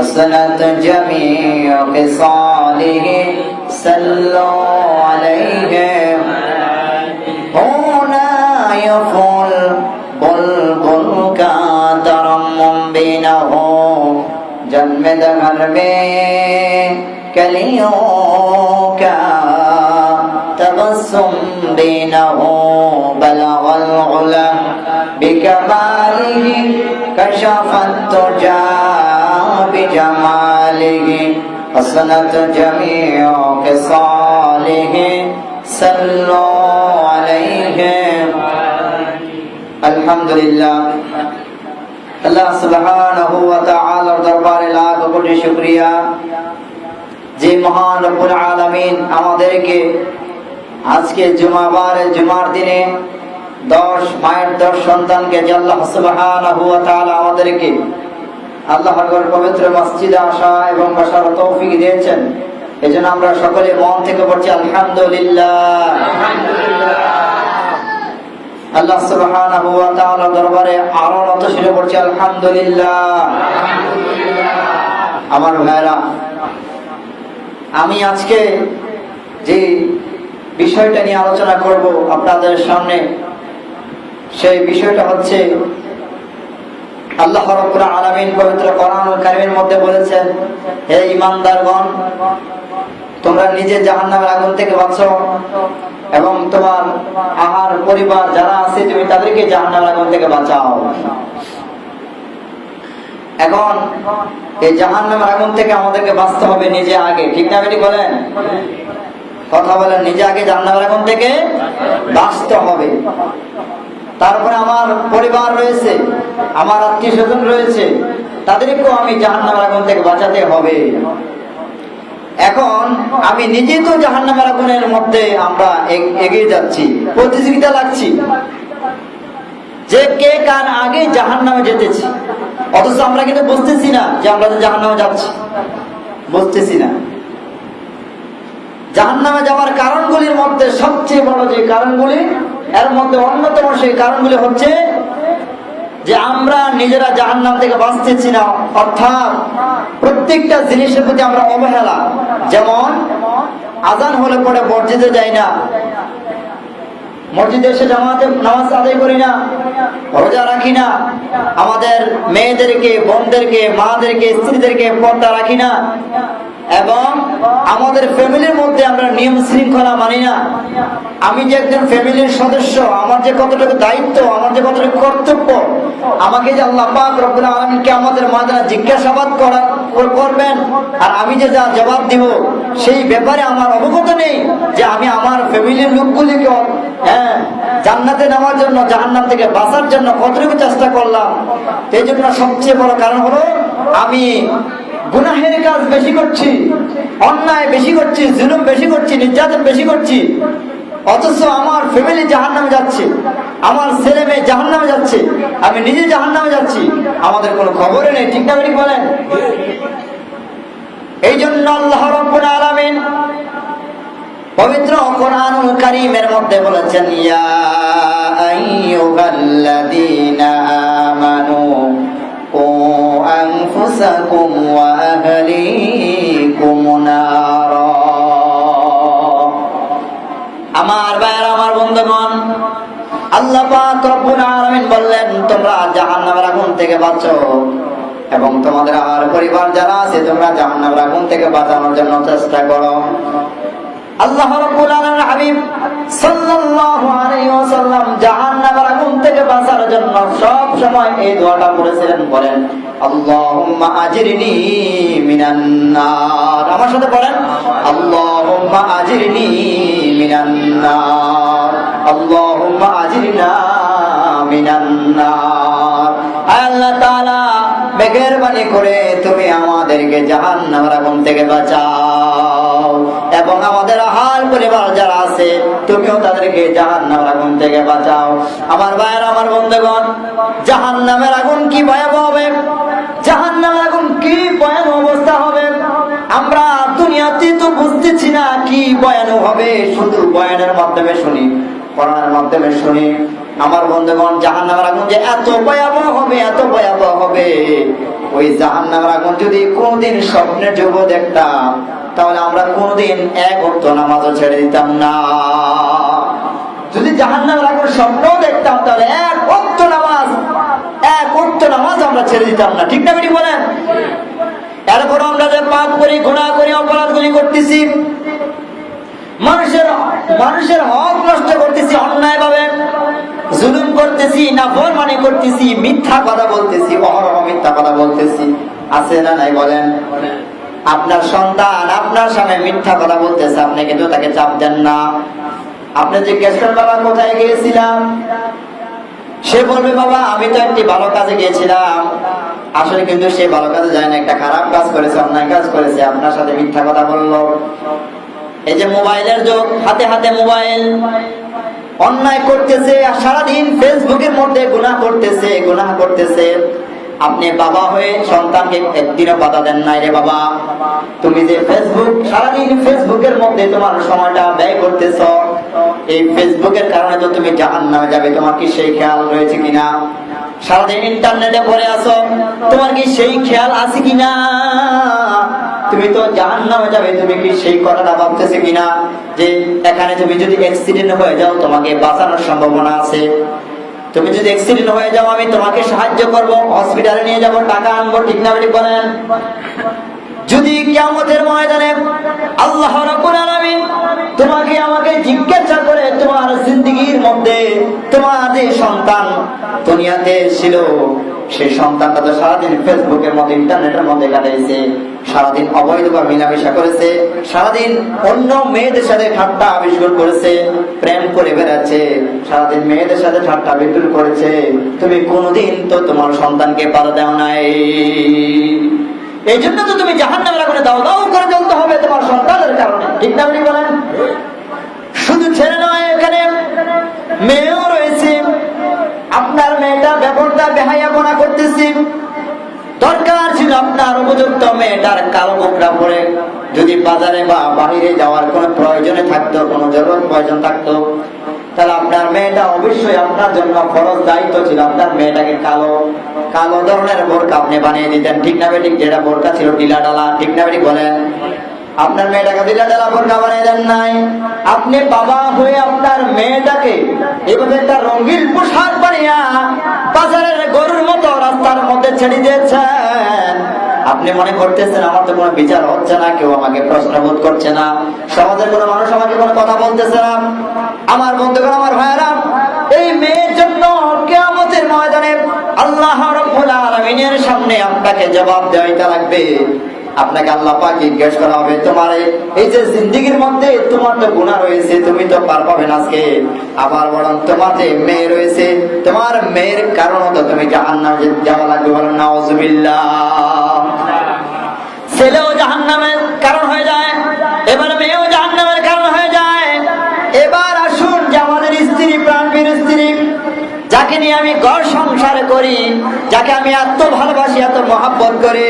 حسنت جميع خصاله صلوا عليه هنا يفل در میں کلیوں کا تبسم بینہ بلغ العلا بکمالہ کشف التجا بجمالہ حسنت جمیع خصالہ صلو علیہ الحمدللہ আল্লাহ সুবহানাহু ওয়া তাআলার দরবারে লাখ কোটি শুকরিয়া। যে মহান রব্বুল আলামিন আমাদেরকে আজকে জুমাবার, জুমার দিনে দশ মায়ের দশ সন্তানকে যে আল্লাহ সুবহানাহু ওয়া তাআলা আমাদেরকে আল্লাহর পবিত্র মসজিদে আসা এবং বসার তৌফিক দিয়েছেন। এজন্য আমরা সকলে মন থেকে পড়ছি আলহামদুলিল্লাহ। আল্লাহ সুবহানাহু ওয়া তাআলা দরবারে আরও নত পড়ছি আলহামদুলিল্লাহ। আমার ভাইরা আমি আজকে যে বিষয়টা নিয়ে আলোচনা করব আপনাদের সামনে সেই বিষয়টা হচ্ছে আল্লাহ রাব্বুল আলামিন পবিত্র কোরআন কারীমের মধ্যে বলেছেন হে ঈমানদারগণ তোমরা নিজে জাহান্নামের আগুন থেকে বাঁচো। এবং তোমার আহার পরিবার যারা আছে, তুমি তাদেরকে জাহান্নামের আগুন থেকে বাঁচাও। এখন এই জাহান্নামের আগুন থেকে আমাদেরকে বাঁচতে হবে নিজে আগে। ঠিক না বেটি বলেন? কথা বলেন, নিজে আগে জাহান্নামের আগুন থেকে বাঁচতে হবে। তারপরে আমার পরিবার রয়েছে, আমার আত্মীয় স্বজন রয়েছে, তাদেরকেও আমি জাহান্নামের আগুন থেকে বাঁচাতে হবে। এখন আমি নিজে তো জাহান্নামের আগুনের মধ্যে আমরা এগিয়ে যাচ্ছি, প্রতিযোগিতা লাগছি। যে কে কার আগে জাহান্নামে যেতেছি। অথচ আমরা কিন্তু বুঝতেছি না যে আমরা যে জাহান্নামে যাচ্ছি। বুঝতেছি না। জাহান্নামে যাওয়ার কারণগুলির মধ্যে সবচেয়ে বড় যে কারণগুলি, এর মধ্যে অন্যতম সেই কারণগুলি হচ্ছে যে আমরা নিজেরা জাহান্নাম থেকে বাঁচতেছি না, অর্থাৎ প্রত্যেকটা জিনিসের প্রতি আমরা অবহেলা। যেমন, আজান হলে পরে মসজিদে যাই না। মসজিদে এসে জামাতে নামাজ আদায় করি না, রোজা রাখি না। আমাদের মেয়েদেরকে, বোনদেরকে, মাদেরকে, স্ত্রীদেরকে পর্দা রাখি না। এবং আমাদের ফ্যামিলির মধ্যে আমরা নিয়ম শৃঙ্খলা মানি না। আমি যে একজন ফ্যামিলির সদস্য, আমার যে কতটুকু দায়িত্ব, আমার যে কতটুকু কর্তব্য, আমাকে যে আল্লাহ পাক রব্বুল আলামিনকে আমাদের মাঝে জিজ্ঞাসাবাদ করা করবেন, আর আমি যে যা জবাব দিব, সেই ব্যাপারে আমার অবগত নেই যে আমি আমার ফ্যামিলির লোকগুলিকে হ্যাঁ জান্নাতে নেওয়ার জন্য, জাহান্নাম থেকে বাঁচার জন্য কতটুকু চেষ্টা করলাম। এই জন্য সবচেয়ে বড় কারণ হলো, আমি গুনাহের কাজ বেশি করছি। অন্যায় বেশি করছি, জুলুম বেশি করছি, নির্যাতন বেশি করছি, অথচ আমার ফ্যামিলি জাহান নামে যাচ্ছে, আমার ছেলে মেয়ে জাহান নামে যাচ্ছে, আমি নিজে জাহান নামে যাচ্ছি, আমাদের কোনো খবরে নেই, ঠিক না ঠিক বলেন? এই জন্য আল্লাহ রব্বুল আলামিন পবিত্র কোরআনুল কারীমের মধ্যে বলেছেন, ইয়া আইয়ুহাল্লাযীনা থেকে বাঁচো। এবং তোমাদের আর পরিবার যারা আছে, তোমরা জাহান্নামের আগুন থেকে বাঁচানোর জন্য চেষ্টা করো। আল্লাহ রাব্বুল আলামিন হাবিব সাল্লাল্লাহু আলাইহি ওয়াসাল্লাম জাহান্নামের আগুন থেকে বাঁচার জন্য সব সময় এই দোয়াটা পড়েছিলেন, বলেন, আল্লাহুম্মা আজিরনি মিনান নার। আমার সাথে পড়েন আল্লাহুম্মা আজিরনি মিনান নার। আল্লাহুম্মা আজিরনা মিনান নার। মেহরবানি করে তুমি আমাদেরকে জাহান নামের আগুন থেকে বাঁচাও। এবং আমাদের হাল পরিবার যারা আছে, তুমিও তাদেরকে জাহান নামের আগুন থেকে বাঁচাও। আমার ভাইয়ের, আমার বন্ধুগণ জাহান নামের আগুন কি ভয়াবহ হবে? জাহান নামের আগুন কি ভয়ান অবস্থা হবে? আমরা দুনিয়াতে তো বুঝতেছি না কি বয়ান হবে, শুধু বয়ানের মাধ্যমে শুনি পড়ানোর মাধ্যমে শুনি। আমার বন্ধুগণ জাহান নামের আগুন যে এত ভয়াবহ হবে, এত ভয়াবহ হবে। ওই জাহান নামের আগুন যদি কোনদিন স্বপ্নের যুব দেখতাম, তাহলে আমরা কোনদিন এক অর্থ নামাজও ছেড়ে দিতাম না। যদি জাহান নামের আগুন স্বপ্ন দেখতাম, তাহলে এক অর্থ নামাজ, এক অর্থ নামাজ আমরা ছেড়ে দিতাম না। ঠিক না বেটি বলেন? এরপর আমরা যে পাপ করি ঘোড়া করি অপরাধগুলি করতেছি, মানুষের মানুষের হক নষ্ট করতেছি অন্যায় ভাবে জুলুম করতেছি না মানে করতেছি, মিথ্যা কথা বলতেছি, অহরহ বলতেছি আছে না নাই বলেন? আপনার সন্তান আপনার সামনে মিথ্যা কথা বলতেছে আপনি কিন্তু তাকে চাপ দেন না। আপনি জিজ্ঞেস করেন বাবা কোথায় গিয়েছিলাম? সে বলবে বাবা আমি তো একটি ভালো কাজে গিয়েছিলাম। আসলে কিন্তু সে ভালো কাজে যায় না একটা খারাপ কাজ করেছে অন্যায় কাজ করেছে আপনার সাথে মিথ্যা কথা বলল। এই যে মোবাইলের যুগ হাতে হাতে মোবাইল অন্যায় করতেছে আর সারাদিন ফেসবুকের মধ্যে গুনাহ করতেছে গুনাহ করতেছে। আপনি বাবা হয়ে সন্তানকে একদিনও বাধা দেন নাই রে বাবা। তুমি যে ফেসবুক সারাদিন ফেসবুকের মধ্যে তোমার সময়টা ব্যয় করতেছ, এই ফেসবুকের কারণে তো তুমি জাহান নামে যাবে। তোমার কি সেই খেয়াল রয়েছে কিনা? সারাদিন ইন্টারনেটে পড়ে আসো তোমার কি সেই খেয়াল আছে কিনা? তুমি তো জাহান নামে যাবে, তুমি কি সেই কথাটা ভাবতেছে কিনা? যে এখানে তুমি যদি অ্যাক্সিডেন্ট হয়ে যাও, তোমাকে বাঁচানোর সম্ভাবনা আছে। তুমি যদি অ্যাক্সিডেন্ট হয়ে যাও, আমি তোমাকে সাহায্য করব। হসপিটালে নিয়ে যাব, টাকা আনব, ঠিক না বলি বলেন। যদি কিয়ামতের ময়দানে আল্লাহ তোমাকে আমাকে জিজ্ঞাসা করে তোমার জিন্দগির মধ্যে তোমার সন্তান দুনিয়াতে ছিল, সেই সন্তানটা তো সারাদিন ফেসবুকের মধ্যে ইন্টারনেটের মধ্যে কাটাইছে। সারাদিন অবৈধভাবে মিলামেশা করেছে, সারাদিন অন্য মেয়েদের সাথে ঠাট্টা আবিষ্কার করেছে, প্রেম করে বেড়াচ্ছে, সারাদিন মেয়েদের সাথে ঠাট্টা বিদ্রুপ করেছে। তুমি কোনোদিন তো তোমার সন্তানকে পাতা দেও নাই। এই জন্য তো তুমি জাহান নামের আগুনে দাও দাও করে জ্বলতে হবে তোমার সন্তানের কারণে। ঠিক না আপনি বলেন? শুধু ছেলে নয় এখানে মেয়েও রয়েছে। আপনার মেয়েটা ব্যবহারটা বেহাইয়াপনা করতেছি। দরকার ছিল আপনার উপযুক্ত মেয়েটার কালো বোকরা পরে। যদি বাজারে বা বাহিরে যাওয়ার কোনো প্রয়োজনে থাকতো, কোনো জরুরত প্রয়োজন থাকতো, তাহলে আপনার মেয়েটা অবশ্যই আপনার জন্য ফরজ দায়িত্ব ছিল। আপনার মেয়েটাকে কালো কালো ধরনের বোরকা আপনি বানিয়ে দিতেন। ঠিক না বেঠিক যেটা বোরকা ছিল ডিলা ডালা ঠিক না বেঠিক বলেন। আপনার মেয়েটাকে ডিলা ডালা বোরকা বানিয়ে দেন নাই। আপনি বাবা হয়ে আপনার মেয়েটাকে এভাবে একটা রঙিন পোশাক বানিয়া বাজারের গরুর মতো মধ্যে ছেড়ে দিয়েছেন। আপনি মনে করতেছেন, আমার তো কোনো বিচার হচ্ছে না, কেউ আমাকে প্রশ্নবোধ করছে না। সমাজের কোনো মানুষ আমাকে কোনো কথা বলতেছে না। আমার বন্ধুগণ, আমার ভাইয়েরা, এই মেয়ের জন্য কেয়ামতের ময়দানে আল্লাহ রব্বুল আলামিনের সামনে আপনাকে জবাব দেওয়াইতে লাগবে। আপনাকে আল্লাহ পাক জিজ্ঞেস করা হবে, তোমার এই- যে জিন্দিগির মধ্যে তোমার তো গুণা রয়েছে, তুমি তো পার পাবে না আজকে। আবার বরং তোমার যে মেয়ে রয়েছে, তোমার মেয়ের কারণে তো তুমি জাহান্নামে যাওয়া লাগবে বলেন নাউজুবিল্লাহ। ছেলেও যাকে নিয়ে আমি ঘর সংসার করি, যাকে আমি এত ভালোবাসি, এত মহাব্বত করি,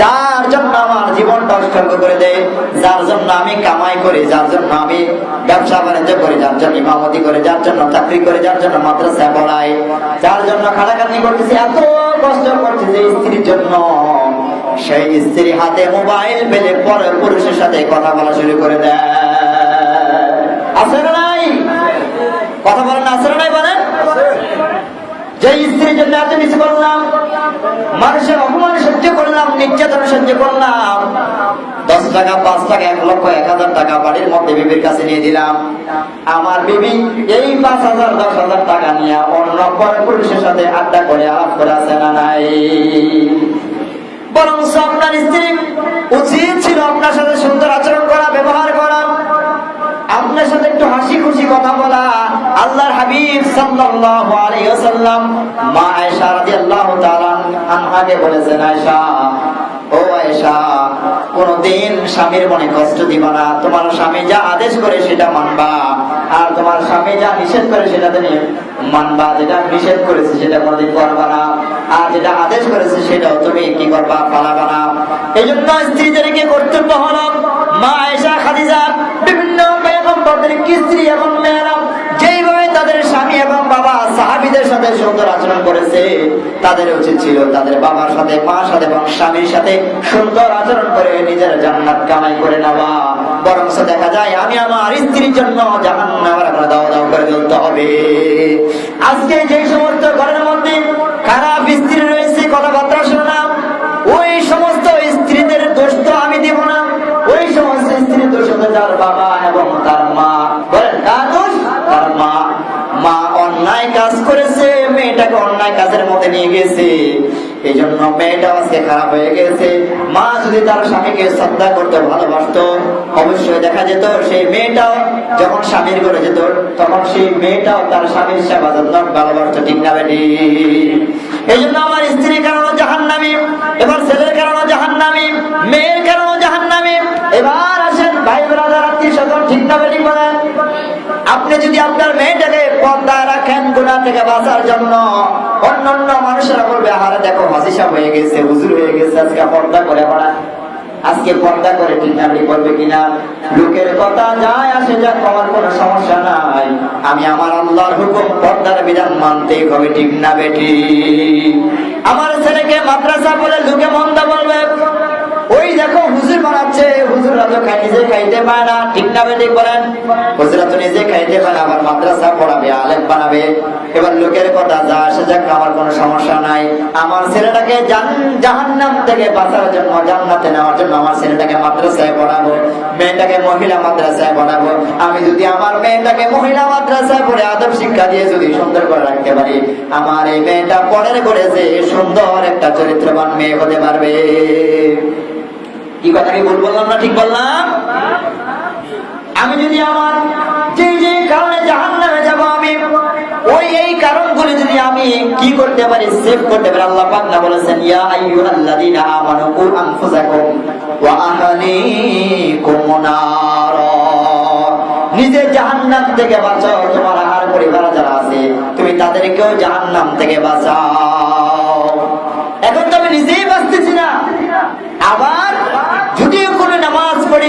যার জন্য আমার জীবনটা উৎসর্গ করে দেয়, যার জন্য আমি কামাই করি, যার জন্য আমি ব্যবসা বাণিজ্য করি, যার জন্য ইমামতি করে, যার জন্য চাকরি করে, যার জন্য মাদ্রাসায় পড়াই, যার জন্য খাটাখাটনি করতেছি, এত কষ্ট করতেছি স্ত্রীর জন্য। সেই স্ত্রী হাতে মোবাইল পেলে পরে পুরুষের সাথে কথা বলা শুরু করে দেয়। না নাই? কথা বলেন না নাই যে স্ত্রীর জন্য এত কিছু করলাম। মানুষের অপমান সহ্য করলাম, নির্যাতন সহ্য করলাম। দশ টাকা, পাঁচ টাকা, এক লক্ষ, এক হাজার টাকা বাড়ির মধ্যে বিবির কাছে নিয়ে দিলাম। আমার বিবি এই পাঁচ হাজার, দশ হাজার টাকা নিয়ে অন্য পরে পুরুষের সাথে আড্ডা করে, আলাপ করে আছে না নাই? বরং আপনার স্ত্রী উচিত ছিল আপনার সাথে সুন্দর আচরণ করা, ব্যবহার একটু হাসি খুশি কথা বলা। আল্লাহর হাবিব সাল্লাল্লাহু আলাইহি ওয়াসাল্লাম মা আয়েশা রাদিয়াল্লাহু তাআলা আনহাকে বলেছেন, আয়েশা, ও আয়েশা, কোনদিন স্বামীর মনে কষ্ট দিবা না। তোমার স্বামী যা আদেশ করে সেটা মানবা। আর তোমার স্বামী যা নিষেধ করে সেটা তুমি মানবা। যেটা নিষেধ করেছে সেটা কোনোদিন করবা না। আর যেটা আদেশ করেছে সেটাও তুমি কি করবা? পালাবা না। এই জন্য স্ত্রীদেরকে কর্তব্য হলো মা আয়েশা খাদিজা পৈগম্বরদের স্ত্রী এবং মেয়েরা যেইভাবে তাদের স্বামী এবং বাবা সাহাবিদের সাথে সুন্দর আচরণ করেছে, তাদের উচিত ছিল তাদের বাবার সাথে, মার সাথে এবং স্বামীর সাথে সুন্দর আচরণ করে নিজের জান্নাত কামাই করে নেওয়া। বরং দেখা যায়, আমি আমার স্ত্রীর জন্য জাহান নামার দাওয়া দাও করে তুলতে হবে। আজকে যে সমস্ত ঘরের মধ্যে খারাপ স্ত্রী রয়েছে, কথাবার্তা বাবা এবং তার মা। বলেন কার তার মা। মা অন্যায় কাজ করেছে, মেয়েটাকে অন্যায় কাজের মধ্যে নিয়ে গেছে এই জন্য মেয়েটা আজকে খারাপ হয়ে গেছে। মা যদি তার স্বামীকে শ্রদ্ধা করতে ভালোবাসতো, অবশ্যই দেখা যেত সেই মেয়েটাও যখন স্বামীর ঘরে যেত, তখন সেই মেয়েটাও তার স্বামীর সেবা যত্ন ভালোবাসত, ঠিক না বেটি? এই জন্য আমার স্ত্রীর কারণে জাহান নামি এবার ছেলের কারণে জাহান নামি মেয়ের কারণে জাহান নামি এবার আসেন ভাই আপনি যদি আপনার মেয়েটাকে পর্দা রাখেন গুণা থেকে বাঁচার জন্য অন্যান্য মানুষেরা বলবে, আহারে দেখো হাসিসা হয়ে গেছে, হুজুর হয়ে গেছে, আজকে পর্দা করে পড়া আজকে পর্দা করে ঠিক না আপনি বলবে কিনা? লোকের কথা যায় আসে যাক, আমার কোনো সমস্যা নাই। আমি আমার আল্লাহর হুকুম, পর্দার বিধান মানতেই হবে, ঠিক না বেটি? আমার ছেলেকে মাদ্রাসা বলে লোকে মন্দ বলবে। ওই দেখো, হুজুর বানাচ্ছে আমার আমি যদি আমার মেয়েটাকে মহিলা মাদ্রাসায় পড়ে আদব শিক্ষা দিয়ে যদি সুন্দর করে রাখতে পারি, আমার এই মেয়েটা পরের করে যে সুন্দর একটা চরিত্রবান মেয়ে হতে পারবে। কি কথা কি ভুল বললাম না, ঠিক বললাম? আমি যদি আমার যে যে কারণে জাহান নামে যাব, আমি ওই এই কারণগুলি যদি আমি কি করতে পারি, সেভ করতে পারি, আল্লাহ পাক না বলেছেন, ইয়া আইয়ুহাল্লাযীনা আমানু কু আনফুসাকুম ওয়া আহলিকুম নারা। নিজে জাহান্নাম থেকে বাঁচাও, তোমার আহার পরিবার যারা আছে, তুমি তাদেরকেও জাহান্নাম থেকে বাঁচাও। এখন তো আমি নিজেই বাঁচতেছি না। আবার যদিও কোনো নামাজ পড়ি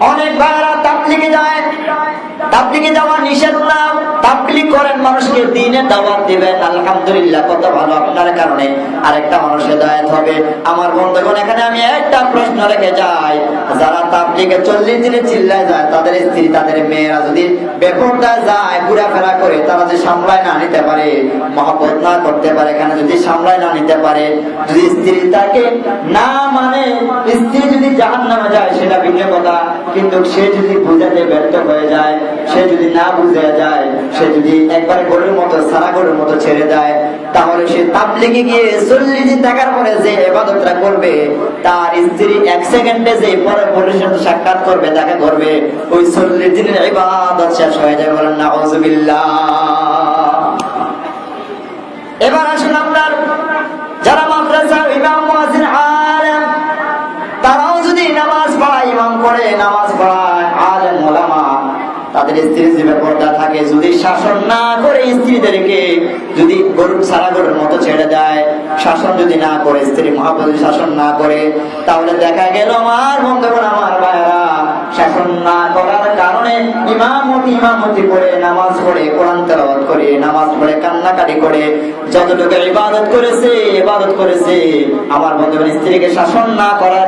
অনেক ভাইরা তাবলিগে যায়। তাবলিগে যাওয়া নিষেধ না তাবলিগ করেন, মানুষকে দিনে দাওয়াত দিবেন। আলহামদুলিল্লাহ, কত ভালো আপনার কারণে। আরেকটা মানুষের দায়াত হবে। আমার বন্ধুগণ, এখানে আমি একটা প্রশ্ন রেখে যাই। যারা তাবলিগে চল্লিশ দিনে চিল্লায় যায়, তাদের স্ত্রী, তাদের মেয়েরা যদি বেপরদায় যায়, ঘোরাফেরা করে, তারা যদি সামলায় না নিতে পারে, মহব্বত না করতে পারে, এখানে যদি সামলায় না নিতে পারে, যদি স্ত্রী তাকে না মানে স্ত্রী যদি জাহান নামে যায়, সেটা ভিন্ন কথা। কিন্তু সে যদি বুঝাতে ব্যর্থ হয়ে যায়, সে যদি না বুঝে যায়, সে যদি একবার গরুর মতো, সারা গরুর মতো ছেড়ে দেয়, তাহলে সে তাবলিগে গিয়ে চল্লিশ দিন টাকার পরে যে এবাদতটা করবে, তার স্ত্রী এক সেকেন্ডে যে পরে পুলিশের সাথে সাক্ষাৎ করবে, তাকে করবে ওই চল্লিশ দিনের ইবাদত শেষ হয়ে যাবে বলেন না এবার আসুন আপনার যারা করে নামাজ পড়ায় আলেম ওলামা, তাদের স্ত্রীর যে ব্যাপারটা থাকে, যদি শাসন না করে স্ত্রীদেরকে যদি গরুর সারা গরুর মতো ছেড়ে দেয়, শাসন যদি না করে, স্ত্রী মহাপতি শাসন না করে, তাহলে দেখা গেল আমার বন্ধুগণ আমার ভাইরা শাসন না করার কারণে ইমামতি ইমামতি করে, নামাজ পড়ে, কোরআন তেলাওয়াত করে, নামাজ পড়ে, কান্নাকাটি করে, যতটুকু ইবাদত করেছে ইবাদত করেছে, আমার বন্ধুগণ স্ত্রীকে শাসন না করার